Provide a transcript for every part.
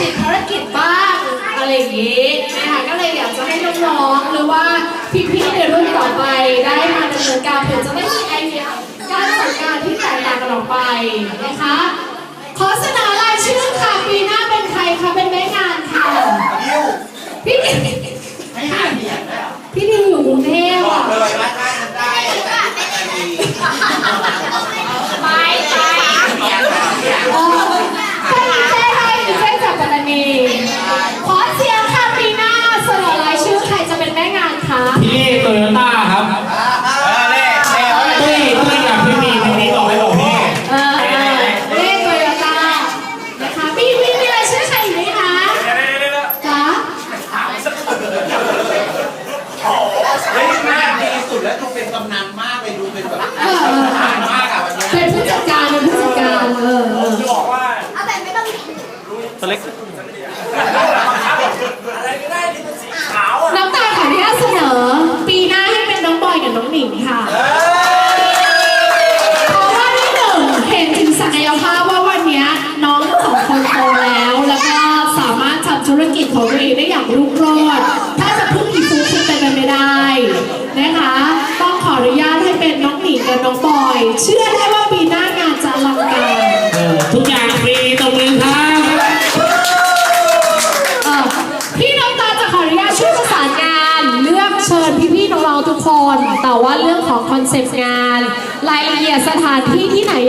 ติดภารกิจบ้างอะไรอย่างนี้นะคะก็เลยอยากจะให้น้องๆหรือว่าพี่ๆในรุ่นต่อไปได้มาดำเนินการเผื่อจะได้มีไอเดียการจัดการที่แตกต่างกันออกไปนะคะขอเสนอรายชื่อค่ะปีหน้าเป็นใครคะเป็นแม่งานค่ะพี่ดิวพี่ดิวอยู่กรุงเทพอะ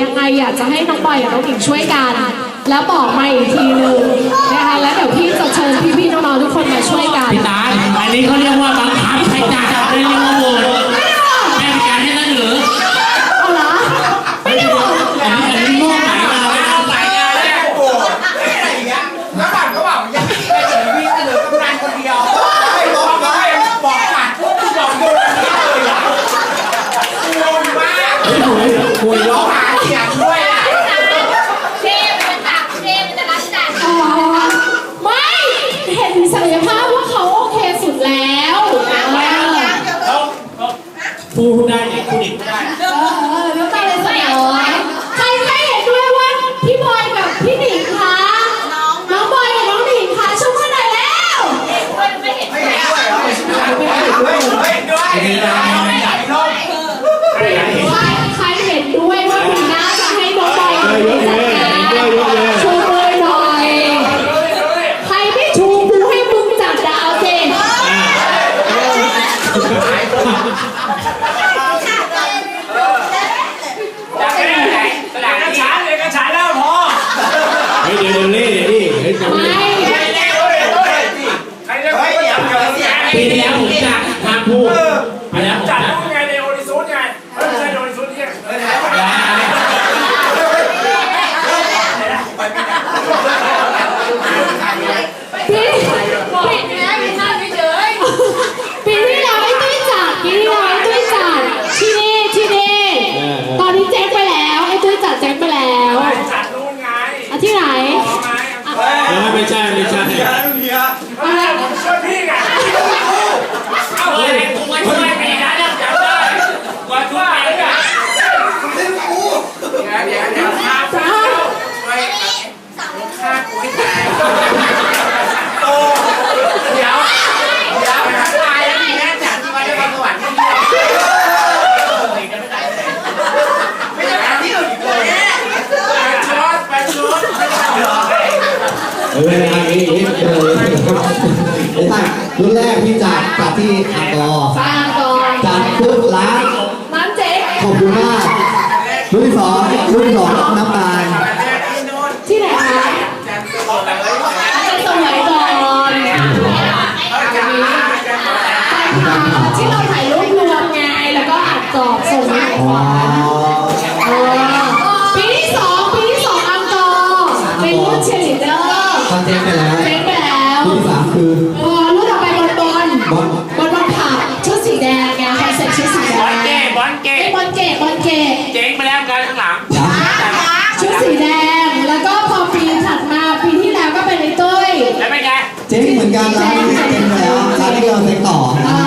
ยังไงอยากจะให้น้องบอยกับน้องหญิงช่วยกัน แล้วบอกมาอีกทีนึงนะคะแล้วเดี๋ยวพี่จะเชิญพี่ๆน้องๆทุกคนมาช่วยกัน พี่ตาลอันนี้เขาเรียกว่าบังคับใช้จ่ายเรียกว่า ด้วยด้วย เอออันนี้เออเดี๋ยวถ้ารุ่นแรกพี่จากจัดที่อาตอฟางก่อจากปุ๊บล้างน้ำเจ๊ขอบคุณมากรุ่นที่สองรุ่นที่สองน้ำตาลที่ไหนคะจะสมัยก่อนที่เราถ่ายรูปรวมไงแล้วก็อัดจอบส่งให้ก่อน สีแดง แล้วก็พอปีถัดมาปีที่แล้วก็เป็นไอ้ตุ้ย แล้วเป็นไง เจ๊งเหมือนกันร้านนี้เจ๊งแล้วร้านที่เราเซ็งต่ออ่า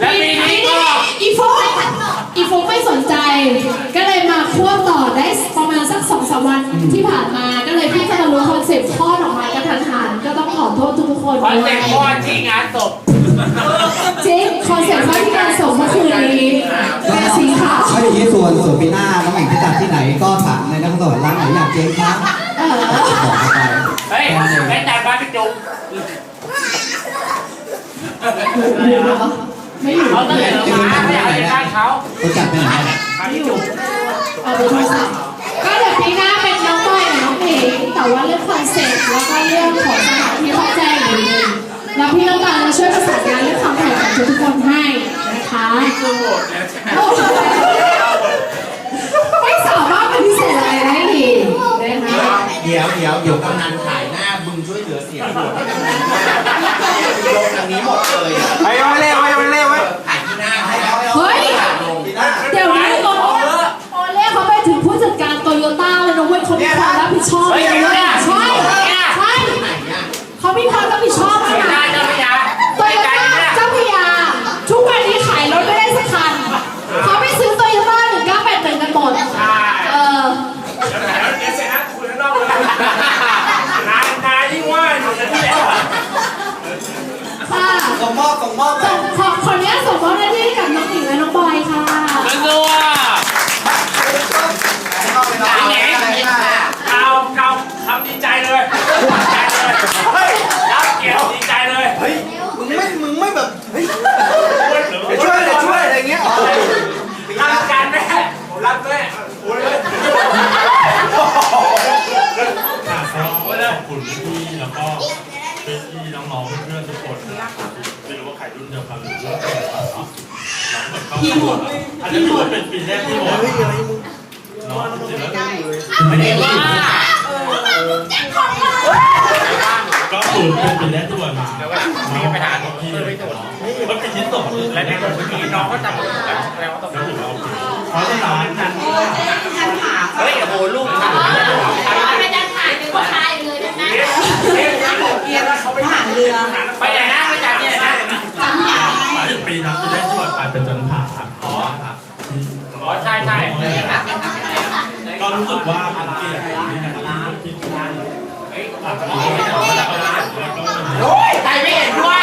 แล้ปีนี้ก็ อีโฟกอีโฟกไม่สนใจ ก็เลยมาคั่วต่อได้ประมาณสักสองสามวันที่ผ่านมา ก็เลยพี่จะมารู้คอนเซ็ปต์ข้อ คนคอนด้วเซ็ยปต์พ่อที่งานศพจริงคอนเซ็ปต์ว่าที่งานส่งเมื่อคืนนี้เป็นสีขาวก็อย่างนี้ส่วนส่วนปีหน้าน้องหญิงจะจัดที่ไหนก็ถามในนักสอนร้านไหนอยากเจ๊งครับเออบอกเข้าไปเฮ้ยไม่จ่ายบ้านพี่จุ๊บไม่อยู่เขาต้องเห็นเรามาไม่อยากให้บ้านเขาเขาจัดไปไหนพี่จุ๊บเอาไปโทรศัพท์ก็เดี๋ยวปีหน้าเป็นน้องบอยกับน้องเองแต่ว่าเรื่องคอนเซ็ปต์แล้วก็เรื่องของ แล้วพี่น้องบอยจะช่วยประสานงานเรื่องความปลอดภัยกับทุกคนให้นะคะโอ้โหไม่สามารถปฏิเสธอะไรได้ดีนะคะเดี๋ยวเดี๋ยวเดี๋ยวกำนันถ่ายหน้ามึงช่วยเหลือเสียงโหวตให้กำนันลงทางนี้หมดเลยอะไปไปเร็วไปเร็วไปถ่ายที่หน้าให้แล้วเฮ้ย ลงที่หน้าเดี๋ยวนี้โอโอเล่เขาไปถึงผู้จัดการโตโยต้าเลยนะเว้ยเขามีความรับผิดชอบเลยนะใช่ใช่ ไหนอะเขามีความรับผิดชอบนะได้เจ้าพระยา โตโยต้าเจ้าพระยา ทุกวันนี้ขายรถไม่ได้สักคันเขาไปซื้อโตโยต้าหนึ่งเก้าแปดหนึ่งกันหมด ใช่ เออ เดี๋ยวเดี๋ยวเสร็จนะคุยข้างนอกเลยนายนายที่ว่าอยู่ในที่ไหนวะ ค่ะ ส่งมอบส่งมอบ ส่งขอขออนุญาตส่งมอบหน้าที่ให้กับน้องหญิงและน้องบอยค่ะ สู้อะ เข้าไปนอนเลยค่ะ เอาเอาทำดีใจเลยดีใจเลยเฮ้ยรับเกี่ยวดีใจเลย เฮ้ยมึงไม่มึงไม่แบบเฮ้ยเดี๋ยวช่วยเดี๋ยวช่วยอะไรเงี้ย รับการแม่ผมรับแม่โอ้ยเลย ค่ะก็ขอบคุณพี่แล้วก็ พี่ๆน้องๆเพื่อนๆทุกคนนะครับไม่รู้ว่าใครรุ่นเดียวกันหรือว่าเป็นอะไรเนาะพี่หมดอันนี้ถือว่าเป็นปีแรกที่หมดเนาะจริงๆแล้วไม่ได้ว่าก็คือเป็นปีแรกที่หมดมาแต่ว่ามีปัญหาพี่เลยเนาะมันเป็นชิ้นส่วนและในคนที่น้องก็จำแล้วแล้วต้องแล้วถือว่าโอเคเพราะฉะนั้นเฮ้ยโอ้โหลูกทำ เกียร์แล้วเขาไปหาเรือไปไหนนะไปจากที่ไหนนะหมายถึงปีนั้นปีแรกที่หมดไปเป็นจันผ่าครับอ๋อครับอ๋อใช่ใช่ก็รู้สึกว่าเป็นเกียรติที่นะครับที่ทุกท่านอาจจะมีไม่ได้แล้วก็โอ้ยใครไม่เห็นด้วย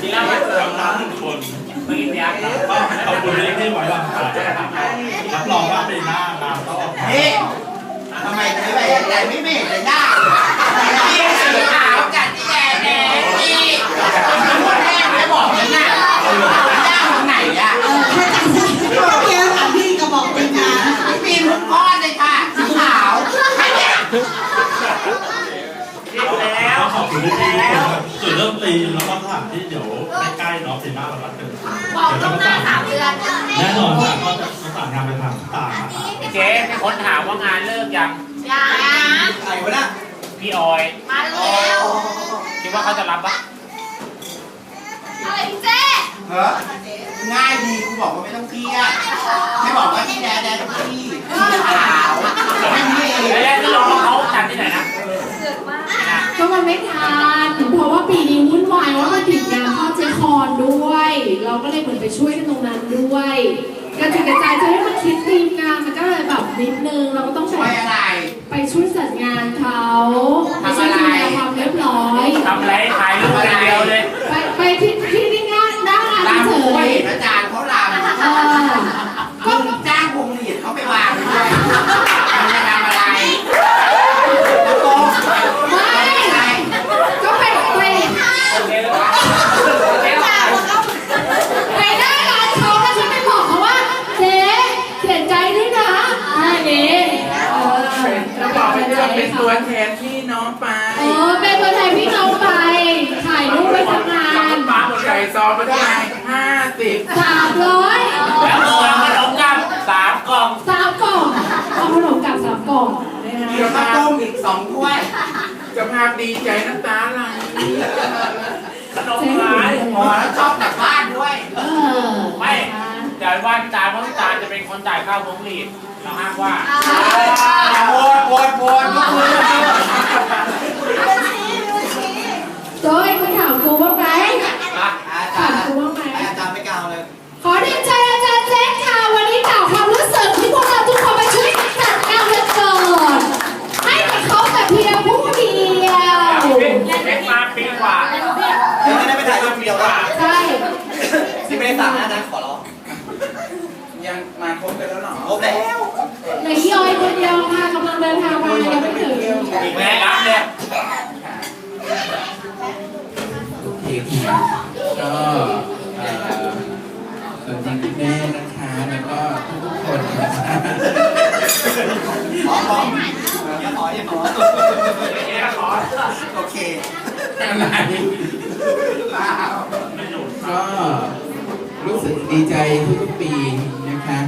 ทีละมันกำลังหนึ่งคนไม่กินยาก็ขอบคุณที่ที่ไว้วางใจรับรองว่าปีหน้างานต้องออกมทำไมถึงไปใจไม่เมฆเลยหน้า แรกไม่บอกเลยน่ะหน้าคนไหนอะเมื่อกี้ถามพี่กระบอกเป็นงานปีนทุกก้อนเลยค่ะสีขาวใครเนี่ยแล้วก็ขอบคุณที่ที่จุดเริ่มตีมแล้วก็สถานที่เดี๋ยวใกล้ๆเนาะปีหน้าเรารับกันบอกต้องหน้าสามเดือนแน่นอนค่ะก็จะประสานงานไปทางต่างนะครับเจ๊มีคนถามว่างานเลิกยังอย่าใครวะน่ะพี่ออย มาแล้วคิดว่าเขาจะรับปะ อะไรเจ๊เฮ้ง่ายดีกูบอกว่าไม่ต้องเครียดไม่บอกว่าที่แดงแดงที่สีขาวไม่มีเองแล้วน้องเขาจัดที่ไหนนะก็มันไม่ทันเพราะว่าปีนี้วุ่นวายว่ามันติดงานพ่อเจคอนด้วย เราก็เลยเหมือนไปช่วยกันตรงนั้นด้วยกระจายกระจายจะให้มันคิดทีมงานมันก็เลยแบบนิดนึงเราก็ต้องช่วยไปอะไร ไปช่วยจัดงานเขาไปช่วยทำอะไรดูแลความเรียบร้อยทำอะไรถ่ายรูปอย่างเดียวเลย ไปไปที่ รำเฉกูไม่ยเห็นอาจารย์เขารำ เออ ก็จ้างพวงหลีดเขาไปวางด้วยมันจะทำอะไรแล้วก็ ไม่ อะไร ก็ไปไปไปหน้าร้านเขาแล้วฉันไปบอกเขาว่าเจ๊เสียใจด้วยนะอันนี้เออแล้วบอกไปด้วยเป็นตัว แทนพี่น้องไป เออเป็นตัวแทนพี่น้องไป ถ่ายรูปไปทำงาน ใส่ซองมาได้ห้าสิบ สามร้อย แล้วเงินขนมกับสามกล่อง สามกล่องเอาขนมกลับสามกล่องนะคะ เดี๋ยวข้าวต้มอีกสองถ้วย จะ ภาพดีใจน้ำตาไหลขนมหายหมอแล้วชอบกลับบ้านด้วยเออไม่เดี๋ยวว่าจานเพราะจานจะเป็นคนจ่ายค่าพวงหลีดเราห้ามว่าโวดโวดโวดยกมือ สามนะนะขอร้องยังมาครบกันแล้วเหรอครบแล้วไหนที่ออยคนเดียวมากำลังเดินทางมายังไม่ถึงอีกแม่อัพเนี่ยเทปนี้ก็สวัสดีคุแม่นะคะแล้วก็ทุกคนนะคะขอขอย่าขออย่าขออขอโอเคอะไรเปล่าก็ รู้สึกดีใจทุกๆปีนะคะ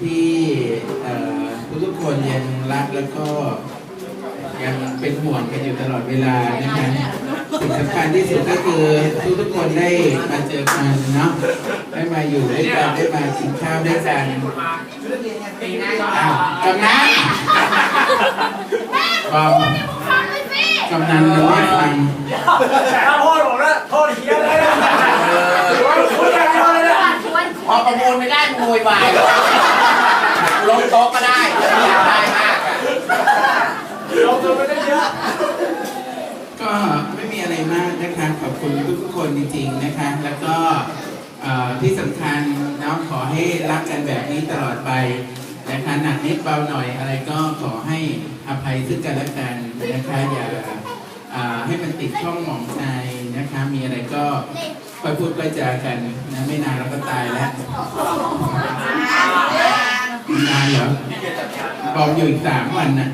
ที่เอ่อทุกๆคนยังรักแล้วก็ยังเป็นห่วงกันอยู่ตลอดเวลานะคะสิ่งสำคัญที่สุดก็คือทุกๆคนได้มาเจอกันเนาะได้มาอยู่ด้วยกันได้มากินข้าวด้วยกันอ้าวกำนันกำกำนันมันไม่ฟังถ้าโทษผมแล้วโทษเฮียเลยนะ พอประมูลไม่ได้โวยวายลงโต๊ะก็ได้อยากได้มากลงทุนไปได้เยอะก็ไม่มีอะไรมากนะคะขอบคุณทุกๆคนจริงๆนะคะ แล้วก็ที่สำคัญเนาะขอให้รักกันแบบนี้ตลอดไปนะคะหนักนิดเบาหน่อยอะไรก็ขอให้อภัยซึ่งกันและกันนะคะอย่าให้มันติดช่องหมองใจนะคะ มีอะไรก็ ค่อยพูดค่อยจากันนะไม่นานเราก็ตายแล้วนานเหรอบอกอยู่อีกสามวันนะ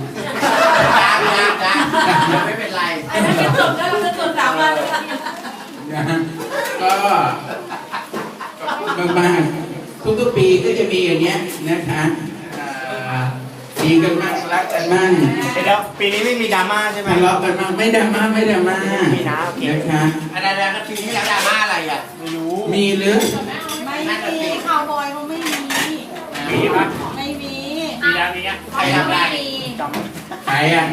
ยากยากยากไม่เป็นไรไอ้นั่นจะจบได้จะจบสามวันเลยค่ะนะฮะก็บางๆทุกๆปีก็จะมีอย่างเงี้ยนะคะเอ่อ ดีกันมากรักกันมากเดี๋ยวปีนี้ไม่มีดราม่าใช่ไหมทะเลาะกันมากไม่ดราม่าไม่ดราม่ามีนะโอเคนะคะอันนั้นแล้วก็ทีนี้แล้วดราม่าอะไรอะไม่รู้มีหรือไม่มีข่าวบอยเขาไม่มีมีปะไม่มีมีแล้วมีอะใครทำอะไรจใครอะ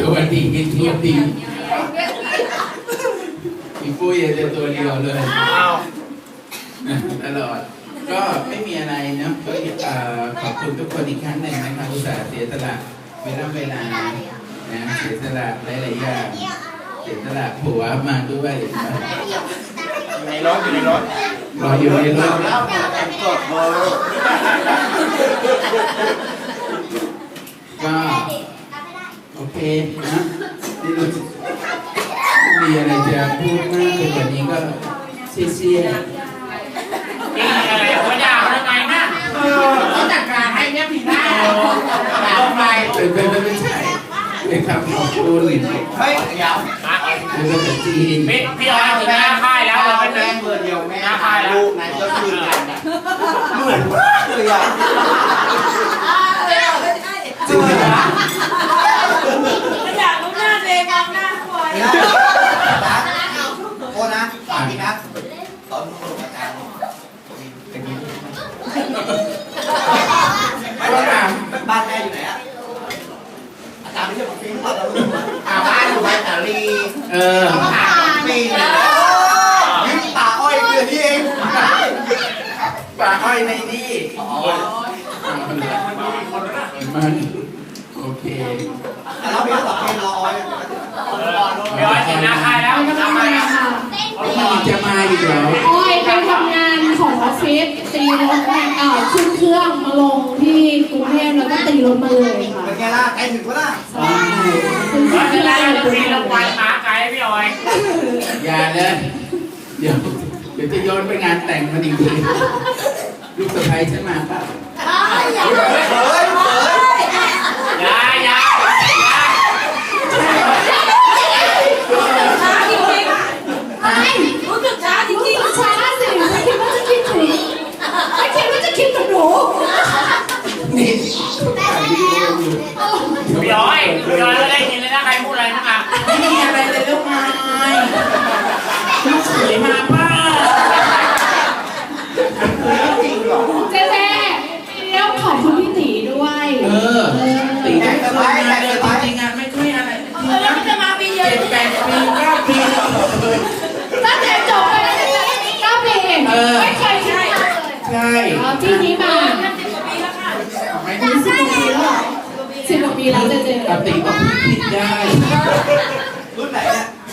ตัวดีตัวดีมีปุ้ยจะตัวเดียวเลยำอ้าวตลอด ก็ไม่มีอะไรเนอะก็เอ่อขอบคุณทุกคนอีกครั้งหนึ่งนะครับอุตส่าห์เสียสละเวลาเวลานะเสียสละหลายๆอย่างเสียสละผัวมาด้วยอยู่ในรถอยู่ในรถรออยู่ในรถแล้วแอมกดเบอร์ก็โอเคนะที่รู้สึกมีอะไรจะพูดมากไปกว่านี้ก็เชี่ย นี่อะไรหัวด่าทำไมนะเขาจัดการให้เนี่ยผีหน้าด่าทำไมๆเป็นเป็นไม่ใช่เป็นคำขอบคุณหรือเฮ้ยเดี๋ยวเป็นภาษาจีนพี่พี่ออยถึงหน้าค่ายแล้วเราเป็เป็นแม่เบอร์เดียวไม่น่าพายลูกนะก็คืนกันเหมือนมากเลยอะจริงเหรอไม่อยากรู้หน้าเจมองหน้าบอยโอ้นะฝากพี่นะตอนนู้นอาจารย์ไม่ต้องถามบ้านแม่อยู่ไหนอะอาจารย์ไม่ใช่ผมฟิล์มบ้าเราอ่าบ้านอยู่บ้านสาลีเออต้องหาปีเลยยืมตาอ้อยเดือนนี้เองปลาอ้อยในนี่มันโอเคแล้วพี่ก็ตอบเพลงรออ้อยพี่ออยถึงหน้าค่ายแล้วไปทำงานค่ะมีจะมาอีกเหรออ้อยไปทำงานของออฟฟิศตีรถแม่เอ่อขึ้นเครื่องมาลงที่กรุงเทพแล้วก็ตีรถมาเลยค่ะ ไงล่ะใกล้ถึงก็ล่ะใช่ขึ้นเคไม่รื่เป็นไรองเรามีรางวัลมาไกด์พี่ออยอย่าเลยเดี๋ยวเดี๋ยวจะย้อนไปงานแต่งมันอีกทีลูกสะใภ้ฉันมาป่ะเฮ้ยเฮ้ยยายยายยาย ช้าจริงๆ ไอ้ รู้สึกช้าจริงๆ ช้าสิไม่คิดว่าจะคิดถึงไม่คิดว่าจะคิดถึงหนู นี่ย้ออยู่พี่ออยพี่อยไม่ได้ยินเลยนะใครพูดอะไรนะคะ ไม่มีอะไรเลยลูกไม้ลูกเขยมาป้า จริงเหรอ เจ๊เจ๊เดี๋ยวขอบคุณพี่ตีด้วย เออตีได้ก็มาเลยจริงๆงานไม่ค่อยอะไรจริง แล้ว นะ มันจะมาปีเดียว เจ็ดแปดปีเก้าปี ตั้งแต่จบไปแล้วเก้าปีไม่เคยคิดเลย ใช่ เอาที่นี้มา ปีแล้วค่ะ ไม่ สิบกว่าปีแล้วเหรอสิบกว่าปีแล้วเจ๊ เจ๊ปกติก็ผิดได้ รุ่นไหน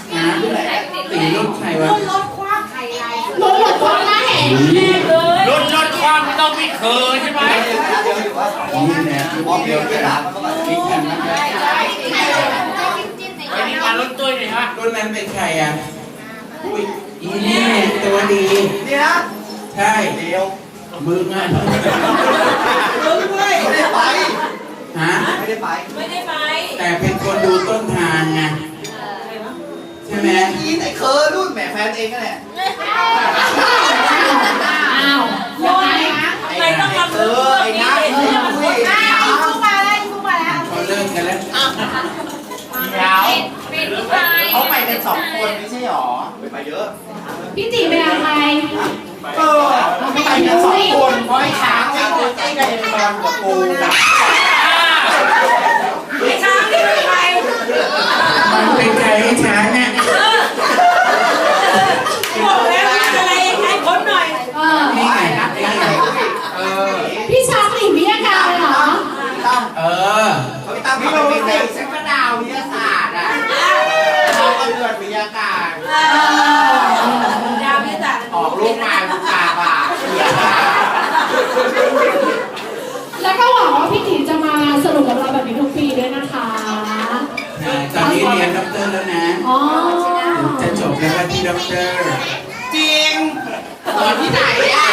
เนี่ยนะตีรุ่นใครวะ รถคว้างไข่ไรรถหลดความหน้าแหงเลยรุ่นรถความโตองไม่เคยใช่ไหมนี่แหละมองเดียวกันนี่แค่นั้นนะไอ้นี่การรถตุ้ยนี่ฮะรุ่นนั้นเป็นใครอะอุ้ยอีนี่ตัวดีนี่นะใช่เดียวมึงอะมึงด้วยไม่ได้ไป ฮะ ไม่ได้ไปไม่ได้ไปแต่เป็นคนดูต้นทางไงใช่ไหมยีนไอ้เคอร์นู่นแหมแฟนเองก็แหละอ้าวยังไงทำไมต้องมาเอเลืออกไอ้นี้นัทไอ้คุยอะอีกคู่มาแล้วอีกคู่มาแล้วเขาเลิกกันแล้วเดี๋ยวเป็นผู้ชายเขาไปกันสองคนไม่ใช่หรอไปเยอะ พี่ตีเป็นอะไรเออไปกันสองคนเพราะไอ้ช้างไอ้ตัวไอ้ไอ้บอลกับกูนะ ไอ้ช้างนี่เป็นใครมันเป็นใครให้ช้างเนี่ยบอกแล้วมีอะไรใครพ้นหน่อย เออนี่ไงไอ้ไอ้เออพี่ช้างหนีวิทยาการเลยเหรอตั้มเออเขาไปตั้มพี่เขาโรไปเซเล่นฉันก็ดาววิทยาศาสตร์อะเราก็เลือดวิทยาการดาวพิจารออกลูกมาลูกตาบ่าเสียบ้าแล้วก็หวังว่าพี่ตีจะมาสนุกกับเราแบบนี้ทุกปีด้วยนะคะ ตอ นนี้เรียนด็อกเตอร์แล้วนะอ๋อจะจบแล้วว่าที่ด็อกเตอร์ จริงตอนที่ไหนอะ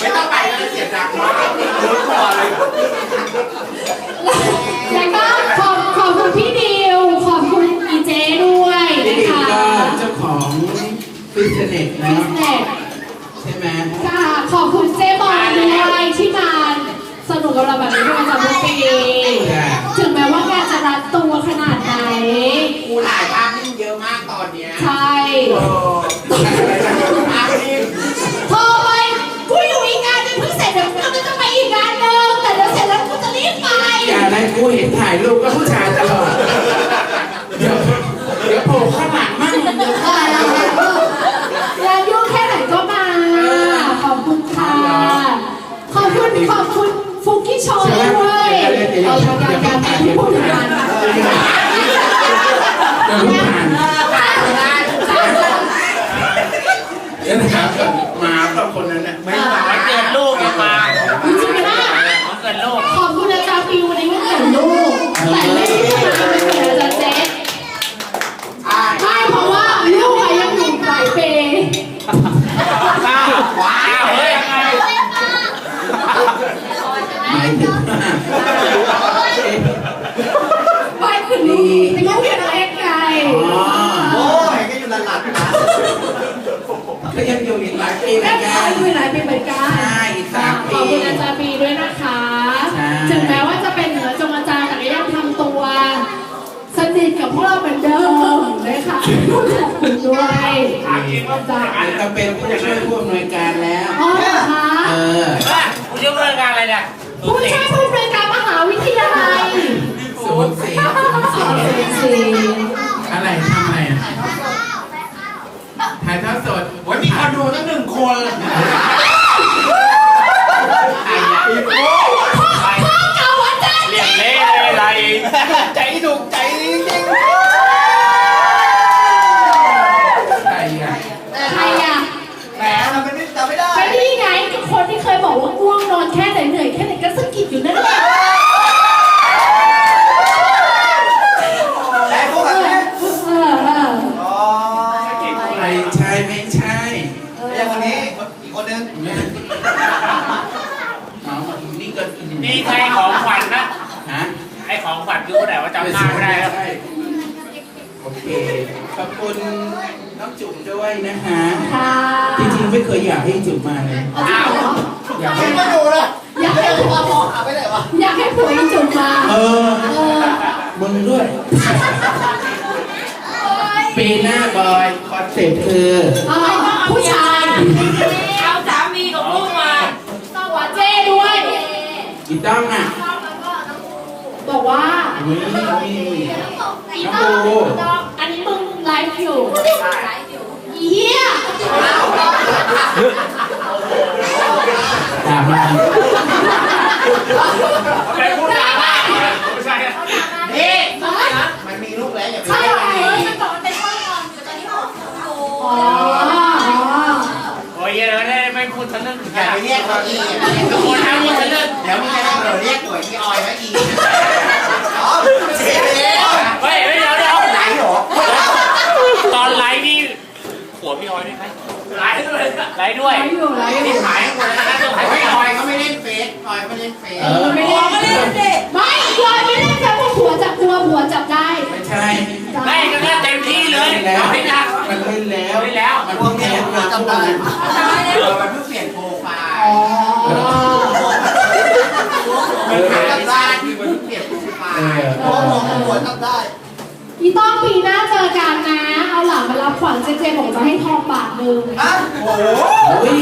ไม่ต้องไปแล้วเสียงดังมากรู้ตัวเลยแล้วก็ขอบขอบคุณพี่ดิวขอบคุณอีเจด้วยนี่นะคะก็เจ้าของฟิตเนสนะบิสเนสใช่ไหมค่ะขอบคุณเจ๊บอลด้วยที่มา สนุกกับเราแบบนี้ด้วยประจำทุกปีจ้ะถึงแม้ว่างานจะรัดตัวขนาดไหน กูถ่ายภาพนิ่งเยอะมากตอนเนี้ยใช่โอ้ภาพนิ่งโทรไปกูอยู่อีกงานนึงเพิ่งเสร็จเดี๋ยวกูกำลังจะไปอีกงานนึงแต่เดี๋ยวเสร็จแล้วกูจะรีบไปอย่าได้กูเห็นถ่ายรูปก็ผู้ชายตลอด เดี๋ยวเดี๋ยวโผล่ข้างหลังมั่งเดี๋ยวเออแล้วยุ่งแค่ไหนก็มา ขอบคุณค่ะ ขอบคุณขอบคุณฟุกกี้โชว์ด้วยเอาการการการที่ พูดถึงงานเดี๋ยวรู้ผ่านเดี๋ยวถามก่อนมาเปล่าคนนั้นนะไม่มาวันเกิดลูกมาจริงๆนะวันเกิดลูกขอบคุณอาจารย์ปีวันนี้ไม่เห็นลูกแต่ไม่ได้มาเป็นเหมือนอาจารย์เจ๊ไม่เพราะว่าลูกอะยังอยู่ปลายเปย์ว้าวเฮ้ยยังไงหมายถึงว่า ไม่คือลูกลูกยังเล็กไงโอ้ยก็อยู่หลัดๆนะก็ยังอยู่อีกหลายปีเหมือนกัขานอยู่หลายปีเหมือนกัน ใช่อีกสามปีขอบคุณอาจารย์ปีด้วยนะคะ ใช่ ถึงแม้ว่าจะเป็นเหนือจงอาจารย์แต่ก็ยังทำตัว สนิทกับพวกเราเหมือนเดิมนะคะขอบคุณด้วยถามจริงว่าจ้าเดี๋ยวจะเป็นผู้ช่วยผู้อำนวยการแล้ว อ๋อเหรอคะเออเฮ้ยคุณจะเรื่องการอะไรเนี่ยผู้ช่วยผู้อำนวย ศูนย์สี่ศูนย์สี่สี่อะไรทำอะไรอะถ่ายทอดสดโอ้ยมีคนดูตั้งหนึ่งคนไอ้ยาอีโก้ พ่อเก่าอาจารย์ เรียกเล่เลยอะไร ใจถูกใจจริง ใครอะ ใครอะ แหมทำเป็นไม่จำไม่ได้ ก็นี่ไงกับคนที่เคยบอกว่าง่วงนอนแค่ไหนเหนื่อยแค่ไหนก็สะกิดอยู่นั่นแหละ แต่พวกแบบนี้ เออเออ อ๋อ ใครใช่ไม่ใช่ ไม่ใช่คนนี้อีกคนนึง น้องนี่ก็ นี่ใครของขวัญนะ ฮะ ไอ้ของขวัญคือคนไหนว่าจำหน้าไม่ได้แล้ว โอเค ขอบคุณน้องจุ๋มด้วย นะคะค่ะจริงๆไม่เคยอยากให้จุ๋มมาเลยเอาจริงเหรออยากไม่ให้มาดูเลยอยากให้ผัวมองหาไปไหนวะอยากให้ผัวอีจุดมาเออเออมึงด้วยปีหน้าบอยคอนเซ็ปต์คือเอาผู้ชายเอาสามีกับลูกมาหัวเจ้ด้วยอีต้องอะบอกว่าอุ้ยนี่อีต้องอันนี้มึงไลฟ์อยู่อี เหี้ยตามาไปพูดจาบ้าไม่ใช่ๆนี่มันมีลูกแล้วอย่าไปใช่ไหมมันบอกมันเป็นห้องนอนอยู่ตอนนี้ห้องนอนอยู่อ๋อโอ้ยเยอะเลยไม่พูดทะลึ่งอย่าไปเรียกเขาอีกทุกคนทำหมพูดเลยเดี๋ยวมึงจะได้เผลอเรียกหน่วยที่ออยว่าอีอ๋อเสียแล้ว เฮ้ยเดี๋ยวเดี๋ยว ไหนหรอ ตอนไลฟ์นี่หัวพี่ ออยด้วยไหมไลฟ์ด้วยไลฟ์ด้วยไลฟ์อยู่ไลฟ์อยู่นี่ขายหมดแล้วนะไอ้ออยเขาไม่เล่นเฟซออยไม่เล่นเฟซไม่ได้ไม่ได้ไม่ลอยไม่ได้แค่ว่าผัวจับกลัวผัวจับได้ไม่ใช่ไม่ก็แค่เต็มที่เลยเอาให้หนักมันเล่นแล้วเล่นแล้วมันเพิ่งแพ้มาจำได้เออมันเพิ่งเปลี่ยนโปรไฟล์อ๋อมันขายจำได้ที่มันเพิ่งเปลี่ยนโปรไฟเอล์อหัวจำได้ อีต้องปีหน้าเจอกันนะ เอาหลานมารับขวัญเจเจบอกจะให้ทองบาทหนึ่งอะโอ้โหเฮ้ย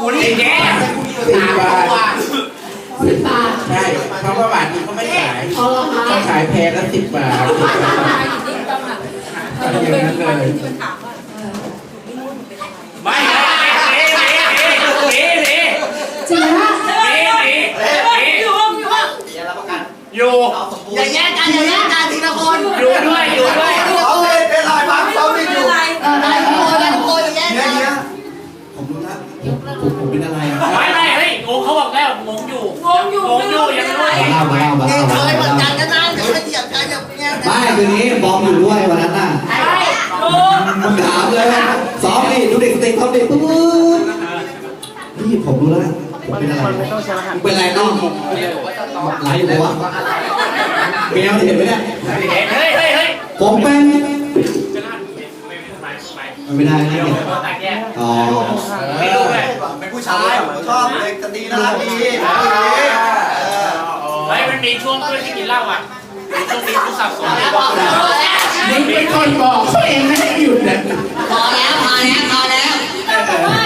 กูนี่แย่กูมีอยู่สามตัวสิบบาทใช่เพราะว่าบาทนี้เขาไม่ขายเอาละคะเขาขายแพงละสิบบาทอย่างนั้นเลยไม่หนีหนีหนีหนีหนีจริงนะหนีหนี อยู่อยู่อย่าแย่งกันอย่าแย่งกันทีละคนอยู่ด้วยอยู่ด้วยเขาเป็นเป็นลายพังเขาไม่อยู่เออได้โอ้ยโอ้ยแย่งเนี่กัยนเนี่ยผมรู้แล้วผมผมเป็นอะไรอะไม่ไม่เฮ้ยงงเขาบอกแล้วงงอยู่งงอยู่งงอยู่ยังไงมาเล่ามาเล่ามาเอ้เล่ายเคมายเหมือนเล่ากันนะนะเดี๋ยวไปเถียงกันอย่าแย่งกัไม่นคืนนี้บอมอยู่ด้วยวันนั้นน่ะมึงถามเลยซ้อมดิดูเด็กเด็กเขาเด็กปุ๊บนี่ผมรู้แล้ว มันมันอะไรเป็นอะไรน้องไหลอยู่หัวะแมวเห็นไหมเนี่ยเฮ้ยเฮ้ยเฮ้ยผมเป็นไม่ได้นะอ๋อไม่รู้เลยเป็นผู้ชายชอบเด็กสตรีน่ารักดีเฮ้ยมันมีช่วงเพื่อนที่กินเหล้าอะช่วงนี้กูสับสนแล้วนี่เป็นคนบอกเขาเองไม่ได้หยุดเนี่ยพอแล้วพอแล้วพอแล้ว